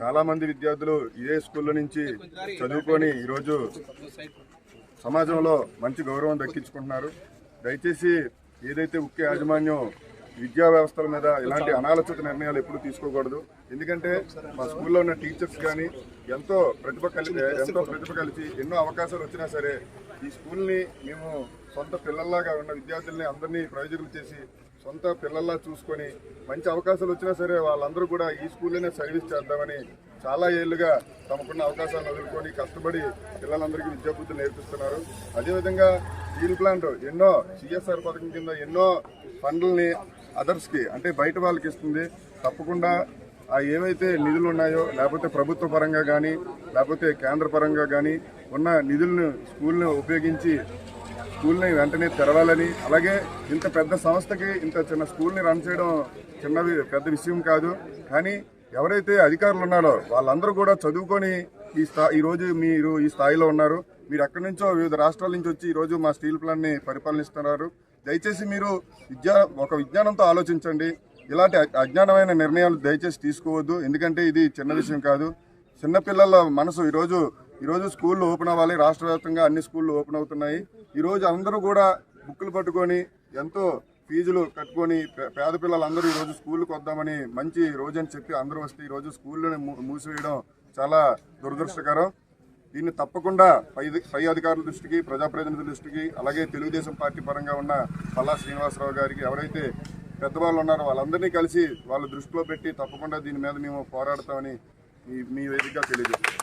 చాలా మంది విద్యార్థులు ఇదే స్కూల్లో నుంచి చదువుకొని ఈరోజు సమాజంలో మంచి గౌరవం దక్కించుకుంటున్నారు. దయచేసి ఏదైతే ఉక్కే యాజమాన్యం విద్యా వ్యవస్థల మీద ఇలాంటి అనాలోచిత నిర్ణయాలు ఎప్పుడు తీసుకోకూడదు. ఎందుకంటే మా స్కూల్లో ఉన్న టీచర్స్ కానీ ఎంతో ప్రతిభ కలిసి ఎంతో ప్రతిభ కలిసి ఎన్నో అవకాశాలు వచ్చినా సరే ఈ స్కూల్ని మేము సొంత పిల్లల్లాగా ఉన్న విద్యార్థుల్ని అందరినీ ప్రయోజకులు చేసి సొంత పిల్లల్లా చూసుకొని మంచి అవకాశాలు వచ్చినా సరే వాళ్ళందరూ కూడా ఈ స్కూల్లోనే సర్వీస్ చేద్దామని చాలా ఏళ్ళుగా తమకున్న అవకాశాలను వదులుకొని కష్టపడి పిల్లలందరికీ విద్యాబుద్ధులు నేర్పిస్తున్నారు. అదేవిధంగా స్టీల్ ప్లాంట్ ఎన్నో సిఎస్ఆర్ పథకం కింద ఎన్నో ఫండ్లని అదర్స్కి అంటే బయట వాళ్ళకి ఇస్తుంది. తప్పకుండా ఆ ఏవైతే నిధులు ఉన్నాయో లేకపోతే ప్రభుత్వ పరంగా కానీ లేకపోతే కేంద్ర పరంగా కానీ ఉన్న నిధులను స్కూల్ని ఉపయోగించి స్కూల్ని వెంటనే తెరవాలని అలాగే ఇంత పెద్ద సంస్థకి ఇంత చిన్న స్కూల్ని రన్ చేయడం చిన్నది పెద్ద విషయం కాదు. కానీ ఎవరైతే అధికారులు ఉన్నారో వాళ్ళందరూ కూడా చదువుకొని ఈ స్థా ఈ రోజు మీరు ఈ స్థాయిలో ఉన్నారు. మీరు ఎక్కడి నుంచో వివిధ రాష్ట్రాల నుంచి వచ్చి ఈ రోజు మా స్టీల్ ప్లాంట్ని పరిపాలనిస్తున్నారు దయచేసి మీరు విద్యా ఒక విజ్ఞానంతో ఆలోచించండి. ఇలాంటి అజ్ఞానమైన నిర్ణయాలు దయచేసి తీసుకోవద్దు. ఎందుకంటే ఇది చిన్న విషయం కాదు. చిన్నపిల్లల మనసు ఈరోజు ఈరోజు స్కూళ్ళు ఓపెన్ అవ్వాలి. రాష్ట్ర వ్యాప్తంగా అన్ని స్కూళ్ళు ఓపెన్ అవుతున్నాయి. ఈరోజు అందరూ కూడా బుక్కులు పట్టుకొని ఎంతో ఫీజులు కట్టుకొని పేద పిల్లలందరూ ఈరోజు స్కూల్కి వద్దామని మంచి రోజు అని చెప్పి అందరూ వస్తే ఈరోజు స్కూళ్ళని మూ- మూసివేయడం చాలా దురదృష్టకరం. దీన్ని తప్పకుండా పై పై అధికారుల దృష్టికి ప్రజాప్రతినిధుల దృష్టికి అలాగే తెలుగుదేశం పార్టీ పరంగా ఉన్న పల్లా శ్రీనివాసరావు గారికి ఎవరైతే పెద్దవాళ్ళు ఉన్నారో వాళ్ళందరినీ కలిసి వాళ్ళ దృష్టిలో పెట్టి తప్పకుండా దీని మీద మేము పోరాడతామని మీ మీ వేదికగా తెలియజేస్తాం